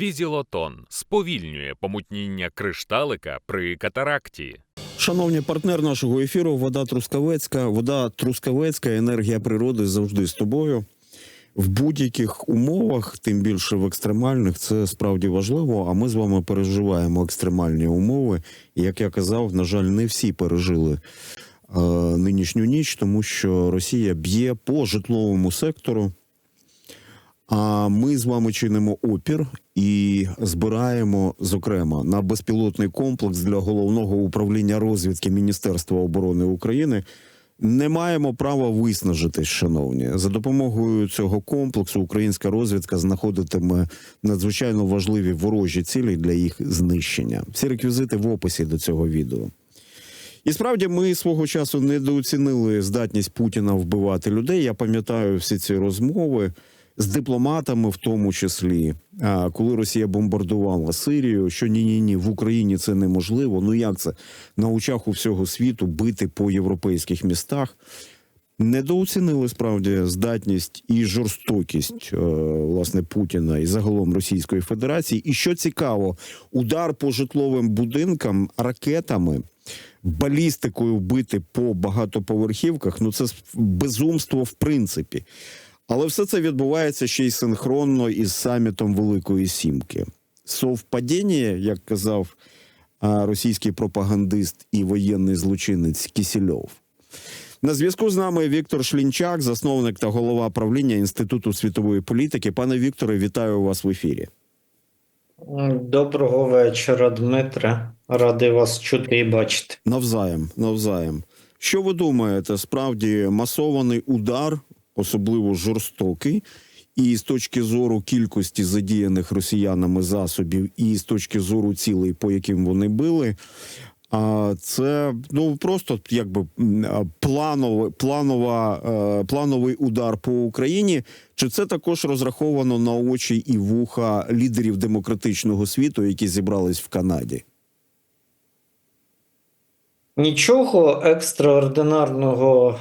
Візілотон сповільнює помутніння кришталика при катаракті. Шановні партнер нашого ефіру, вода Трускавецька. Вода Трускавецька, енергія природи завжди з тобою. В будь-яких умовах, тим більше в екстремальних, це справді важливо. А ми з вами переживаємо екстремальні умови. І як я казав, на жаль, не всі пережили е, нинішню ніч, тому що Росія б'є по житловому сектору. А ми з вами чинимо опір і збираємо, зокрема, на безпілотний комплекс для головного управління розвідки Міністерства оборони України. Не маємо права виснажитись, шановні. За допомогою цього комплексу українська розвідка знаходитиме надзвичайно важливі ворожі цілі для їх знищення. Всі реквізити в описі до цього відео. І справді ми свого часу недооцінили здатність Путіна вбивати людей. Я пам'ятаю всі ці розмови з дипломатами, в тому числі, коли Росія бомбардувала Сирію, що ні, ні, ні, в Україні це неможливо. Ну як це на очах у всього світу бити по європейських містах? Недооцінили справді здатність і жорстокість е, власне Путіна і загалом Російської Федерації. І що цікаво, удар по житловим будинкам ракетами, балістикою бити по багатоповерхівках. Ну це безумство в принципі. Але все це відбувається ще й синхронно із самітом Великої Сімки. Совпадіння, як казав російський пропагандист і воєнний злочинець Кісільов. На зв'язку з нами Віктор Шлінчак, засновник та голова правління Інституту світової політики. Пане Вікторе, вітаю вас в ефірі. Доброго вечора, Дмитре. Радий вас чути і бачити. Навзаєм, навзаєм. Що ви думаєте? Справді масований удар, особливо жорстокий, і з точки зору кількості задіяних росіянами засобів, і з точки зору цілей, по яким вони били. Це ну просто якби м, планове, планова, е, плановий удар по Україні. Чи це також розраховано на очі і вуха лідерів демократичного світу, які зібрались в Канаді? Нічого екстраординарного,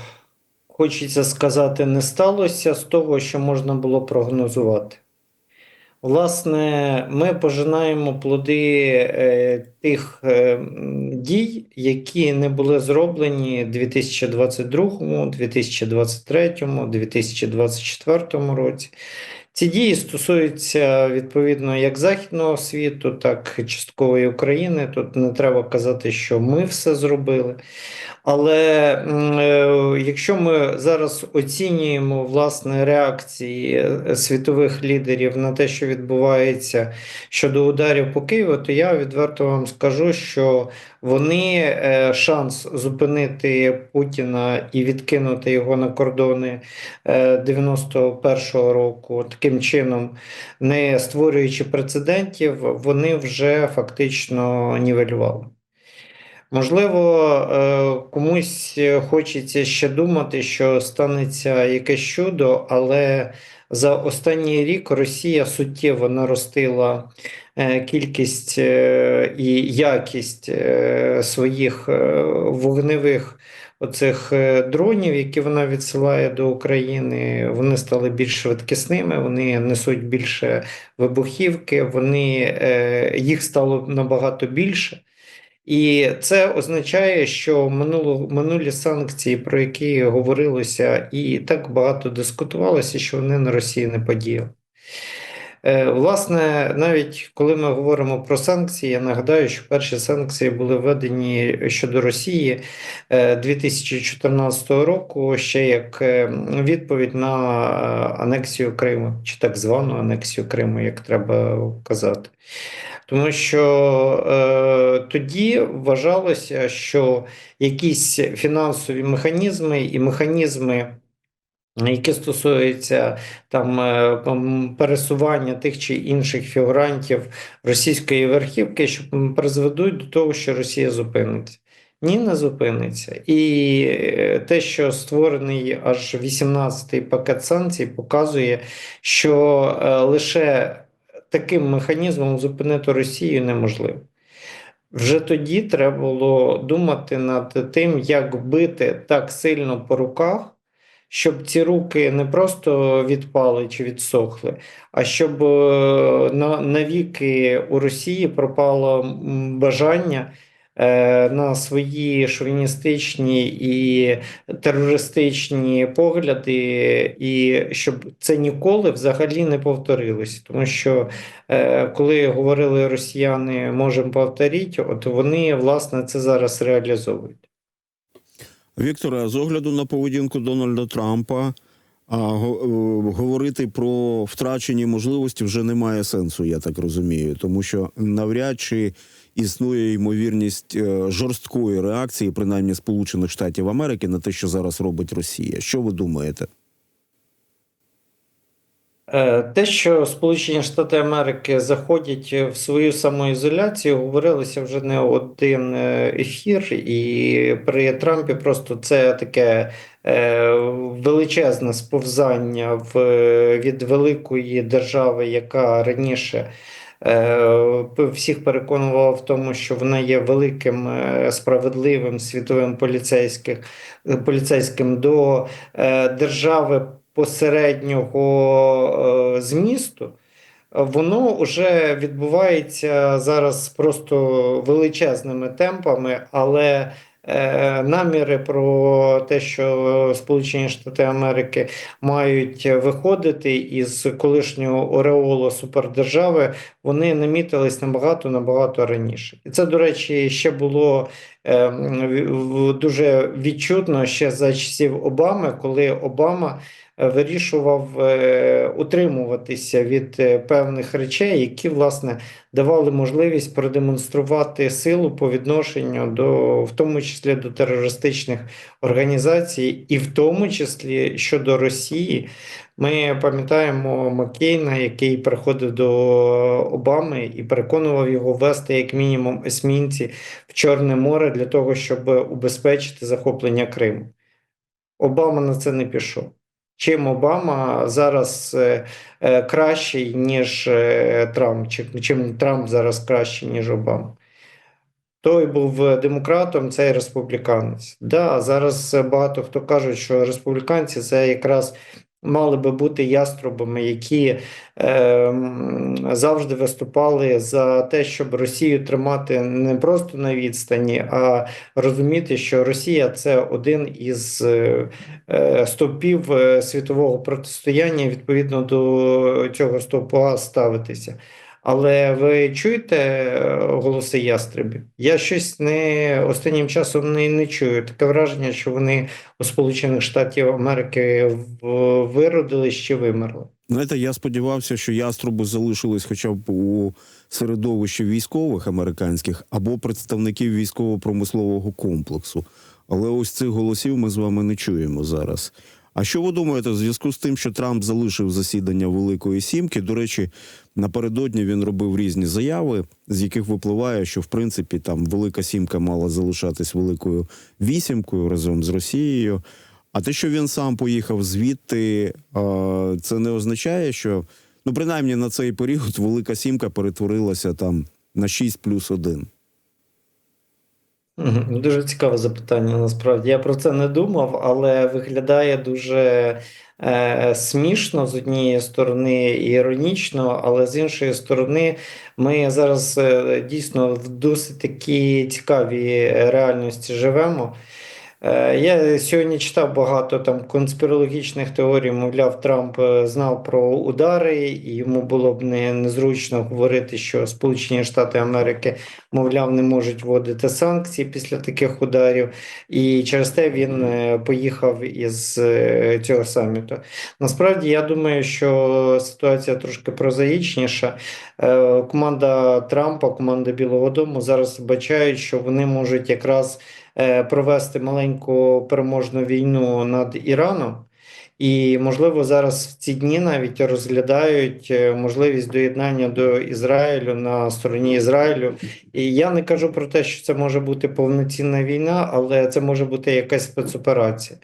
хочеться сказати, не сталося з того, що можна було прогнозувати. Власне, ми пожинаємо плоди е, тих е, дій, які не були зроблені у 2022, 2023, 2024 році. Ці дії стосуються відповідно як західного світу, так і часткової України. Тут не треба казати, що ми все зробили. Але е, якщо ми зараз оцінюємо власне реакції е, світових лідерів на те, що відбувається щодо ударів по Києву, то я відверто вам скажу, що вони е, шанс зупинити Путіна і відкинути його на кордони е, 91-го року, таким чином, не створюючи прецедентів, вони вже фактично нівелювали. Можливо, е, комусь хочеться ще думати, що станеться якесь чудо, але за останній рік Росія суттєво наростила е, кількість е, і якість е, своїх вогневих оцих дронів, які вона відсилає до України. Вони стали більш швидкісними, вони несуть більше вибухівки, вони, їх стало набагато більше. І це означає, що минуло, минулі санкції, про які говорилося, і так багато дискутувалося, що вони на Росії не подіяли. Е, Власне, навіть коли ми говоримо про санкції, я нагадаю, що перші санкції були введені щодо Росії е, 2014 року, ще як е, відповідь на е, анексію Криму, чи так звану анексію Криму, як треба казати. Тому що е, тоді вважалося, що якісь фінансові механізми і механізми, які стосуються там е, пересування тих чи інших фігурантів російської верхівки, що призведуть до того, що Росія зупиниться. Ні, не зупиниться. І е, те, що створений аж 18-й пакет санкцій, показує, що е, лише таким механізмом зупинити Росію неможливо. Вже тоді треба було думати над тим, як бити так сильно по руках, щоб ці руки не просто відпали чи відсохли, а щоб е, навіки у Росії пропало бажання на свої шовіністичні і терористичні погляди, і щоб це ніколи взагалі не повторилось. Тому що е, коли говорили росіяни, можемо повторити, от вони власне це зараз реалізовують. Вікторе, з огляду на поведінку Дональда Трампа, а, е, говорити про втрачені можливості вже немає сенсу, я так розумію, тому що навряд чи існує ймовірність е, жорсткої реакції, принаймні Сполучених Штатів Америки, на те, що зараз робить Росія. Що ви думаєте? Е, Те, що Сполучені Штати Америки заходять в свою самоізоляцію, говорилося вже не один е, ефір, і при Трампі просто це таке е, величезне сповзання в, від великої держави, яка раніше всіх переконувала в тому, що вона є великим справедливим світовим поліцейським, поліцейським до держави посереднього е, змісту, воно вже відбувається зараз просто величезними темпами, але е, наміри про те, що Сполучені Штати Америки мають виходити із колишнього ореолу супердержави, вони намітились набагато набагато раніше. І це, до речі, ще було е, дуже відчутно ще за часів Обами, коли Обама вирішував е, утримуватися від е, певних речей, які власне давали можливість продемонструвати силу по відношенню до, в тому числі до терористичних організацій, і в тому числі щодо Росії. Ми пам'ятаємо Маккейна, який приходив до Обами і переконував його ввести як мінімум есмінці в Чорне море для того, щоб убезпечити захоплення Криму. Обама на це не пішов. Чим Обама зараз е, е, кращий, ніж е, Трамп, чим Трамп зараз кращий, ніж Обама. Той був демократом, цей республіканець. Да, зараз багато хто кажуть, що республіканці це якраз мали би бути яструбами, які е, завжди виступали за те, щоб Росію тримати не просто на відстані, а розуміти, що Росія це один із е, е, стовпів е, світового протистояння, відповідно до цього стовпа ставитися. Але ви чуєте е, голоси ястребів? Я щось не останнім часом не, не чую. Таке враження, що вони у Сполучених Штатів Америки в- виродились чи вимерли. Знаєте, я сподівався, що яструби залишились хоча б у середовищі військових американських або представників військово-промислового комплексу. Але ось цих голосів ми з вами не чуємо зараз. А що ви думаєте в зв'язку з тим, що Трамп залишив засідання Великої Сімки? До речі, напередодні він робив різні заяви, з яких випливає, що в принципі там Велика Сімка мала залишатись великою вісімкою разом з Росією. А те, що він сам поїхав звідти, це не означає, що ну принаймні на цей період Велика Сімка перетворилася там на 6 плюс 1. Дуже цікаве запитання, насправді. Я про це не думав, але виглядає дуже е, смішно з однієї сторони іронічно, але з іншої сторони, ми зараз е, дійсно в досить такій цікавій реальності живемо. Е, Я сьогодні читав багато там конспірологічних теорій, мовляв, Трамп е, знав про удари, і йому було б не, незручно говорити, що Сполучені Штати Америки, мовляв, не можуть вводити санкції після таких ударів. І через те він е, поїхав із цього саміту. Насправді, я думаю, що ситуація трошки прозаїчніша. Команда Трампа, команда Білого Дому зараз бачають, що вони можуть якраз провести маленьку переможну війну над Іраном. І, можливо, зараз в ці дні навіть розглядають е, можливість доєднання до Ізраїлю на стороні Ізраїлю. І я не кажу про те, що це може бути повноцінна війна, але це може бути якась спецоперація.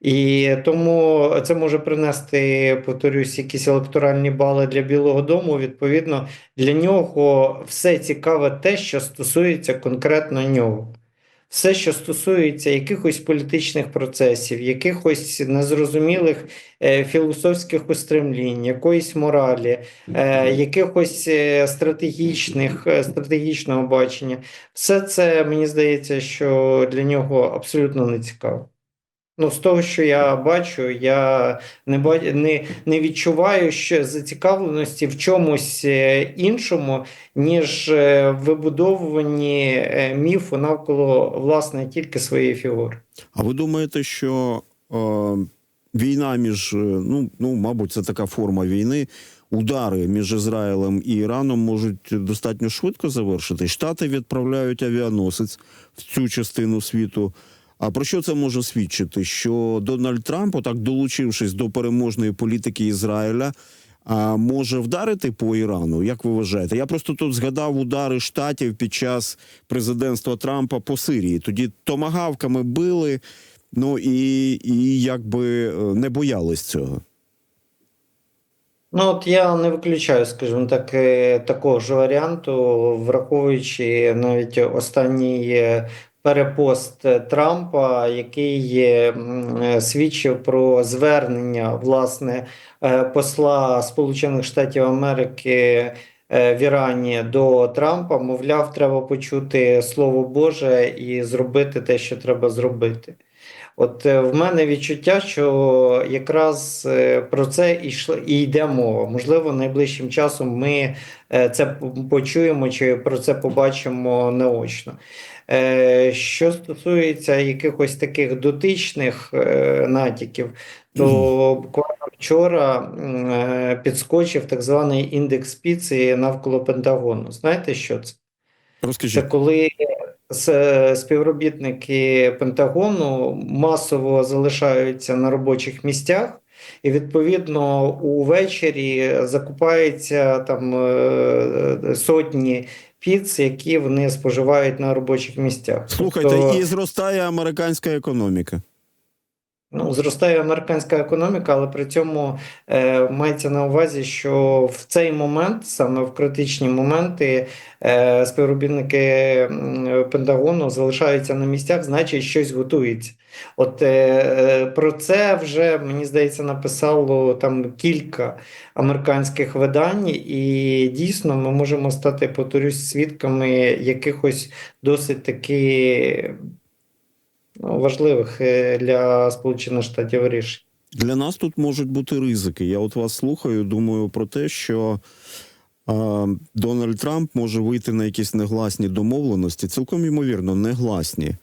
І тому це може принести, повторюсь, якісь електоральні бали для Білого Дому. Відповідно, для нього все цікаве те, що стосується конкретно нього. Все, що стосується якихось політичних процесів, якихось незрозумілих е, філософських устремлінь, якоїсь моралі, е, якихось е, стратегічних, е, стратегічного бачення, все це мені здається, що для нього абсолютно не цікаво. Ну, з того, що я бачу, я не, не, не відчуваю ще зацікавленості в чомусь е, іншому, ніж е, вибудовуванні е, міфу навколо власне тільки своєї фігури. А ви думаєте, що е, війна між, ну, ну, мабуть, це така форма війни, удари між Ізраїлем і Іраном можуть достатньо швидко завершити? Штати відправляють авіаносець в цю частину світу. А про що це може свідчити? Що Дональд Трамп, отак долучившись до переможної політики Ізраїля, може вдарити по Ірану? Як ви вважаєте? Я просто тут згадав удари штатів під час президентства Трампа по Сирії. Тоді томагавками били, ну і, і якби е, не боялись цього. Ну, от я не виключаю, скажімо так, е, такого ж варіанту, враховуючи навіть останній е, перепост е, Трампа, який е, свідчив про звернення власне е, посла Сполучених Штатів Америки в Ірані до Трампа, мовляв, треба почути Слово Боже і зробити те, що треба зробити. От в мене відчуття, що якраз про це і йде мова. Можливо, найближчим часом ми це почуємо чи про це побачимо наочно. Е, Що стосується якихось таких дотичних е, натяків, то буквально вчора е, підскочив так званий індекс піци навколо Пентагону. Знаєте, що це? Це коли співробітники Пентагону масово залишаються на робочих місцях, і відповідно увечері закупаються там сотні піц, які вони споживають на робочих місцях. Слухайте, Тобто- і зростає американська економіка. Ну, зростає американська економіка, але при цьому е, мається на увазі, що в цей момент, саме в критичні моменти, е, співробітники Пентагону залишаються на місцях, значить, щось готується. От е, е, про це вже, мені здається, написало там кілька американських видань, і дійсно ми можемо стати, повторюсь, свідками якихось досить таки важливих е, для Сполучених Штатів рішень. Для нас тут можуть бути ризики. Я от вас слухаю, думаю про те, що е, Дональд Трамп може вийти на якісь негласні домовленості, цілком ймовірно, негласні.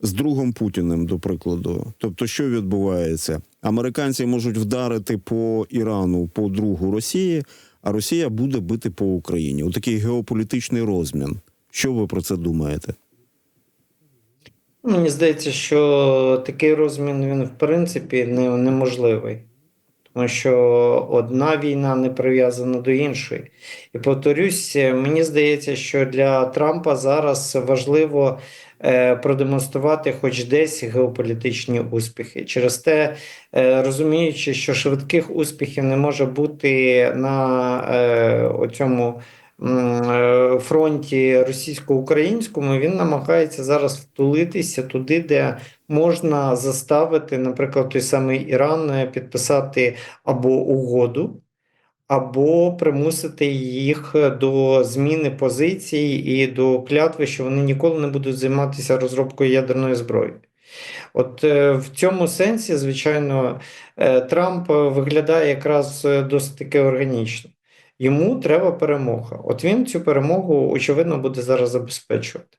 З другом Путіним, до прикладу. Тобто, що відбувається? Американці можуть вдарити по Ірану, по другу Росії, а Росія буде бити по Україні. Отакий геополітичний розмін. Що ви про це думаєте? Мені здається, що такий розмін він в принципі не, неможливий, тому що одна війна не прив'язана до іншої. І повторюсь, мені здається, що для Трампа зараз важливо е, продемонструвати хоч десь геополітичні успіхи. Через те, е, розуміючи, що швидких успіхів не може бути на е, е, фронті російсько-українському, він намагається зараз втулитися туди, де можна заставити, наприклад, той самий Іран е, підписати або угоду, або примусити їх до зміни позицій і до клятви, що вони ніколи не будуть займатися розробкою ядерної зброї. От е, в цьому сенсі, звичайно, е, Трамп виглядає якраз е, досить таки органічно. Йому треба перемога. От він цю перемогу, очевидно, буде зараз забезпечувати.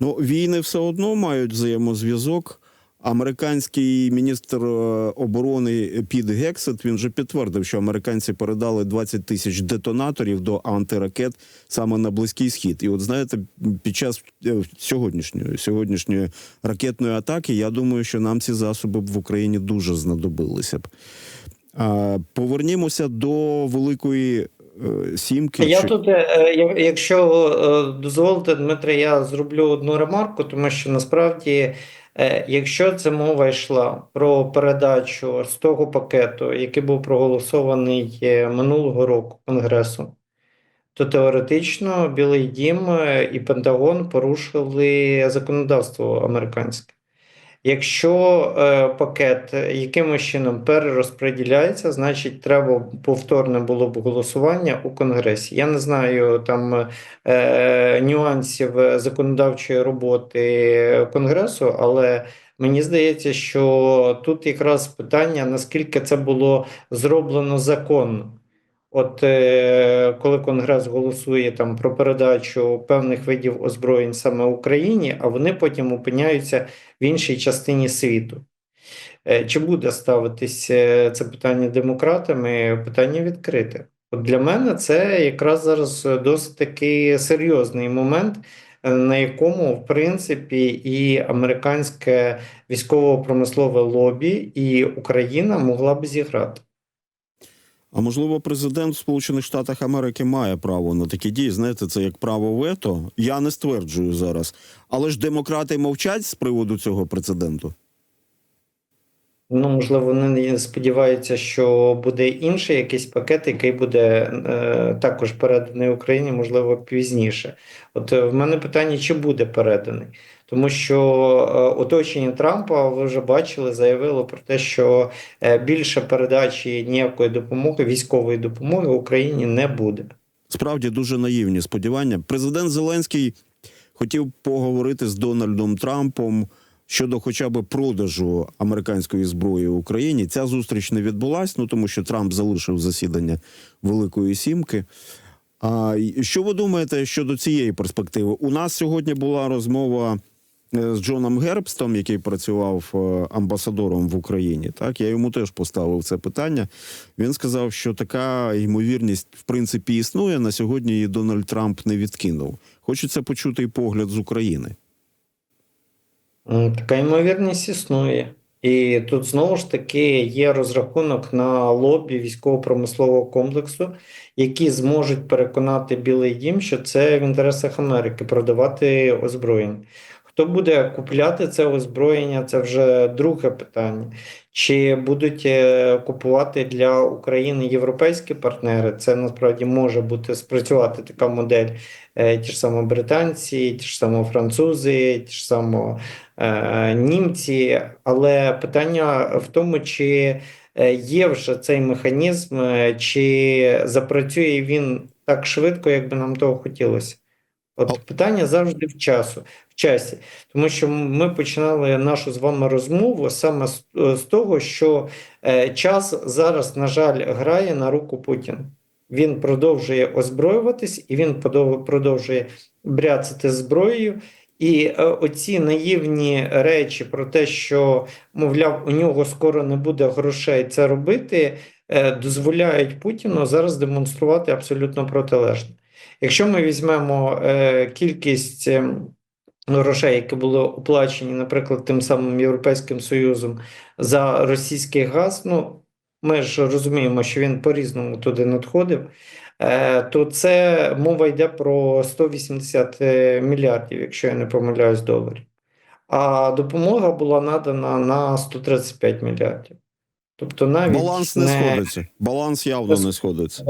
Ну, війни все одно мають взаємозв'язок. Американський міністр е, оборони Піт Гексет він же підтвердив, що американці передали 20 тисяч детонаторів до антиракет саме на близький схід. І от знаєте, під час е, сьогоднішньої сьогоднішньої ракетної атаки, я думаю, що нам ці засоби б в Україні дуже знадобилися б. Повернімося до великої е, сімки. Я Чи- тут, е, якщо е, дозволите, Дмитре, я зроблю одну ремарку, тому що насправді, якщо це мова йшла про передачу з того пакету, який був проголосований е, минулого року Конгресом, то теоретично Білий Дім і Пентагон порушили законодавство американське. Якщо е, пакет якимось чином перерозподіляється, значить треба повторне було б голосування у Конгресі. Я не знаю там е, нюансів законодавчої роботи Конгресу, але мені здається, що тут якраз питання, наскільки це було зроблено законно. От е, коли Конгрес голосує там про передачу певних видів озброєнь саме Україні, а вони потім опиняються в іншій частині світу. Е, Чи буде ставитись е, це питання демократами? Питання відкрите. От для мене це якраз зараз досить таки серйозний момент, е, на якому, в принципі, і американське військово-промислове лобі, і Україна могла б зіграти. А можливо, президент Сполучених Штатах Америки має право на такі дії. Знаєте, це як право вето. Я не стверджую зараз. Але ж демократи мовчать з приводу цього прецеденту. Ну, можливо, вони сподіваються, що буде інший якийсь пакет, який буде е, також переданий Україні, можливо, пізніше. От е, в мене питання, чи буде переданий, тому що е, оточення Трампа, ви вже бачили, заявило про те, що е, більше передачі ніякої допомоги, військової допомоги Україні не буде. Справді дуже наївні сподівання. Президент Зеленський хотів поговорити з Дональдом Трампом щодо хоча б продажу американської зброї Україні. Ця зустріч не відбулась, ну тому що Трамп залишив засідання Великої Сімки. А що ви думаєте щодо цієї перспективи? У нас сьогодні була розмова з Джоном Гербстом, який працював е, амбасадором в Україні. Так я йому теж поставив це питання. Він сказав, що така ймовірність в принципі існує. На сьогодні її Дональд Трамп не відкинув. Хочеться почути й погляд з України. Така ймовірність існує. І тут знову ж таки є розрахунок на лобі військово-промислового комплексу, які зможуть переконати Білий Дім, що це в інтересах Америки продавати озброєння. Хто буде купляти це озброєння, це вже друге питання. Чи будуть е, купувати для України європейські партнери? Це насправді може бути спрацювати така модель. Е, Ті ж самі британці, ті ж самі французи, ті ж самі е, німці. Але питання в тому, чи е, є вже цей механізм, чи запрацює він так швидко, як би нам того хотілося. От питання завжди в часу, в часі, тому що ми починали нашу з вами розмову саме з, з того, що е, час зараз, на жаль, грає на руку Путіну. Він продовжує озброюватись і він продовжує бряцати зброєю. І е, оці наївні речі про те, що, мовляв, у нього скоро не буде грошей це робити, е, дозволяють Путіну зараз демонструвати абсолютно протилежне. Якщо ми візьмемо е, кількість е, грошей, які були оплачені, наприклад, тим самим Європейським Союзом за російський газ, ну ми ж розуміємо, що він по-різному туди надходив, е, то це мова йде про 180 е, мільярдів, якщо я не помиляюсь, доларів. А допомога була надана на 135 мільярдів. Тобто навіть Баланс не сходиться. Баланс явно не сходиться.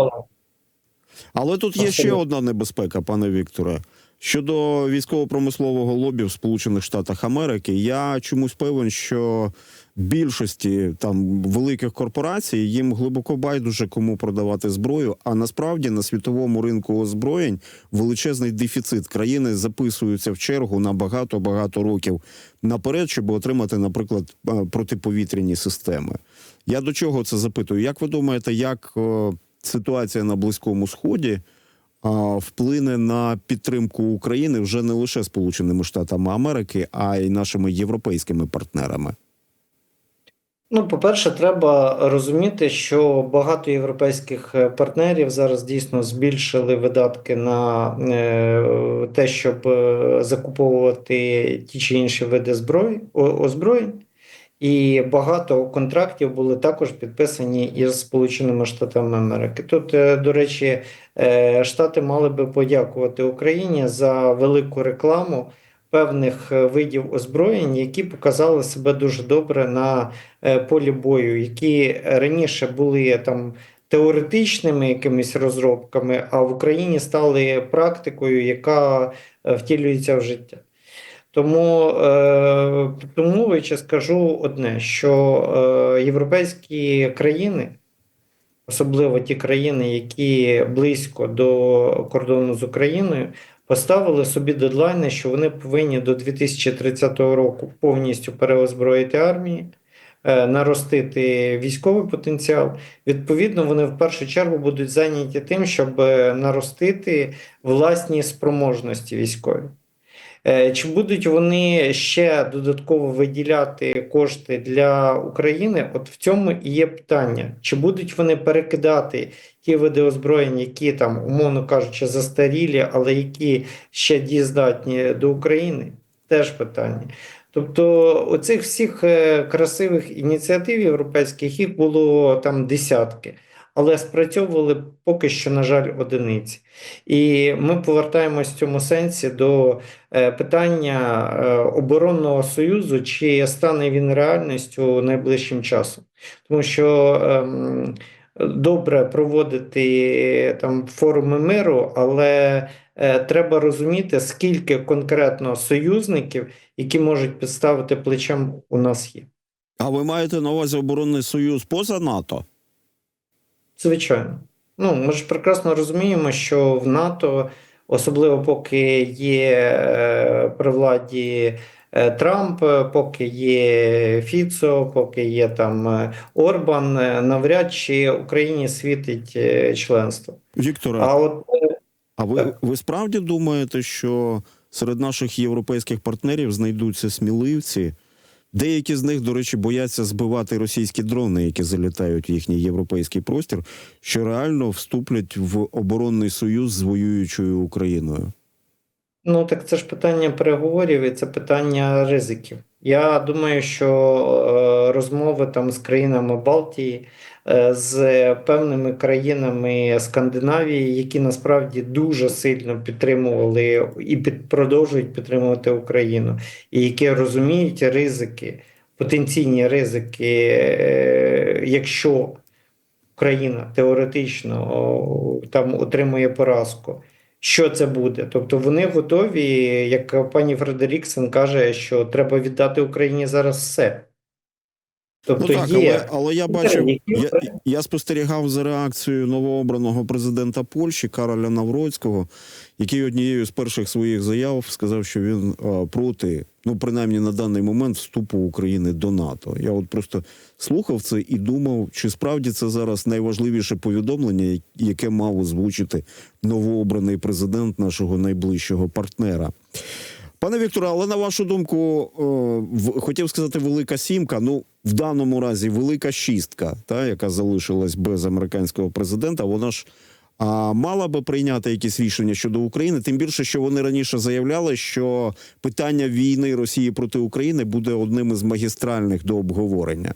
Але тут є ще одна небезпека, пане Вікторе. Щодо військово-промислового лобі в Сполучених Штатах Америки, я чомусь певен, що більшості там великих корпорацій їм глибоко байдуже кому продавати зброю. А насправді на світовому ринку озброєнь величезний дефіцит країни записуються в чергу на багато багато років наперед, щоб отримати, наприклад, е, протиповітряні системи. Я до чого це запитую? Як ви думаєте, як е, ситуація на Близькому Сході? Вплине на підтримку України вже не лише Сполученими Штатами Америки, а й нашими європейськими партнерами. Ну, по-перше, треба розуміти, що багато європейських е, партнерів зараз дійсно збільшили видатки на е, те, щоб е, закуповувати ті чи інші види зброї, озброєнь. І багато контрактів були також підписані із Сполученими Штатами Америки. Тут, е, до речі, е, Штати мали би подякувати Україні за велику рекламу певних е, видів озброєнь, які показали себе дуже добре на полі бою, які раніше були там теоретичними якимись розробками, а в Україні стали практикою, яка втілюється в життя. Тому е, підсумовуючи, скажу одне: що е, європейські країни, особливо ті країни, які близько до кордону з Україною, поставили собі дедлайни, що вони повинні до 2030 року повністю переозброїти армії, е, наростити військовий потенціал. Відповідно, вони в першу чергу будуть зайняті тим, щоб е, наростити власні спроможності військові. Е, Чи будуть вони ще додатково виділяти кошти для України? От в цьому і є питання. Чи будуть вони перекидати ті види озброєнь, які там, умовно кажучи, застарілі, але які ще дієздатні до України? Теж питання. Тобто, оцих всіх е, красивих ініціатив європейських їх було там десятки, але спрацьовували поки що, на жаль, одиниці. І ми повертаємось в цьому сенсі до е, питання е, оборонного союзу, чи стане він реальністю найближчим часом. Тому що ем, добре проводити там форуми миру, але е, треба розуміти, скільки конкретно союзників, які можуть підставити плечем, у нас є. А ви маєте на увазі оборонний союз поза НАТО? Звичайно. Ну, ми ж прекрасно розуміємо, що в НАТО, особливо поки є е, при владі е, Трамп, поки є Фіцо, поки є там е, Орбан, навряд чи Україні світить членство. Вікторе, А от а ви, ви справді думаєте, що серед наших європейських партнерів знайдуться сміливці? Деякі з них, до речі, бояться збивати російські дрони, які залітають в їхній європейський простір, що реально вступлять в оборонний союз з воюючою Україною. Ну, так це ж питання переговорів і це питання ризиків. Я думаю, що е, розмови там з країнами Балтії, е, з певними країнами Скандинавії, які насправді дуже сильно підтримували і під, продовжують підтримувати Україну, і які розуміють ризики, потенційні ризики, е, якщо Україна теоретично там отримує поразку що це буде. Тобто вони готові, як пані Фредеріксен каже, що треба віддати Україні зараз все. Тобто ну так, є але, але я бачив, я, я спостерігав за реакцією новообраного президента Польщі Кароля Навроцького, який однією з перших своїх заяв сказав, що він а, проти, ну принаймні на даний момент, вступу України до НАТО. Я от просто слухав це і думав, чи справді це зараз найважливіше повідомлення, яке мав озвучити новообраний президент нашого найближчого партнера. Пане Вікторе, але на вашу думку, в- хотів сказати велика сімка. Ну, в даному разі велика шістка, та яка залишилась без американського президента. Вона ж а, мала би прийняти якісь рішення щодо України. Тим більше, що вони раніше заявляли, що питання війни Росії проти України буде одним із магістральних до обговорення.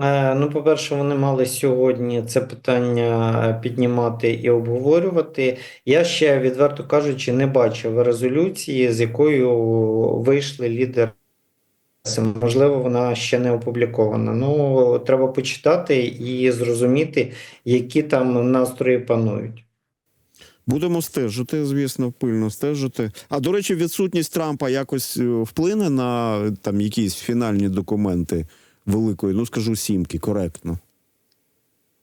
Е, Ну, по-перше, вони мали сьогодні це питання піднімати і обговорювати. Я ще, відверто кажучи, не бачив резолюції, з якою вийшли лідери. Можливо, вона ще не опублікована. Ну, треба почитати і зрозуміти, які там настрої панують. Будемо стежити, звісно, пильно стежити. А до речі, відсутність Трампа якось е, вплине на там якісь фінальні документи великої, ну скажу, сімки, коректно.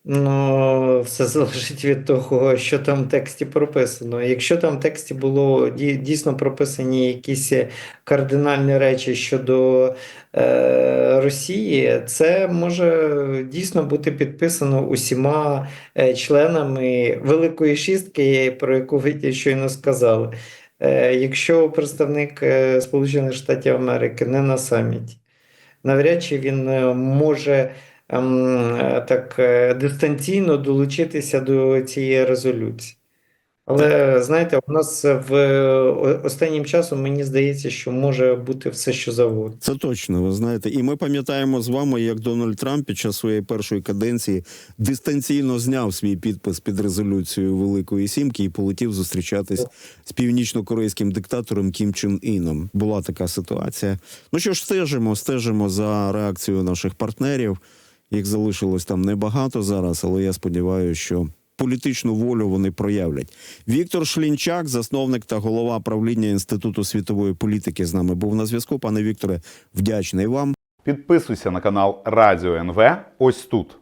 Ну, все залежить від того, що там в тексті прописано. Якщо там в тексті було дійсно прописані якісь кардинальні речі щодо е, Росії, це може дійсно бути підписано усіма е, членами Великої Шістки, про яку ви щойно сказали. Е, якщо представник е, Сполучених Штатів Америки не на саміті, навряд чи він е, може так е, дистанційно долучитися до цієї резолюції. Але знаєте, у нас в е, останнім часом мені здається, що може бути все, що завгодно. Це точно, ви знаєте. І ми пам'ятаємо з вами, як Дональд Трамп під час своєї першої каденції дистанційно зняв свій підпис під резолюцією Великої Сімки і полетів зустрічатись з північно-корейським диктатором Кім Чен Іном. Була така ситуація. Ну що ж, стежимо, стежимо за реакцією наших партнерів. Їх залишилось там небагато зараз, але я сподіваюся, що політичну волю вони проявлять. Віктор Шлінчак, засновник та голова правління Інституту світової політики, з нами був на зв'язку. Пане Вікторе, вдячний вам. Підписуйся на канал Радіо НВ ось тут.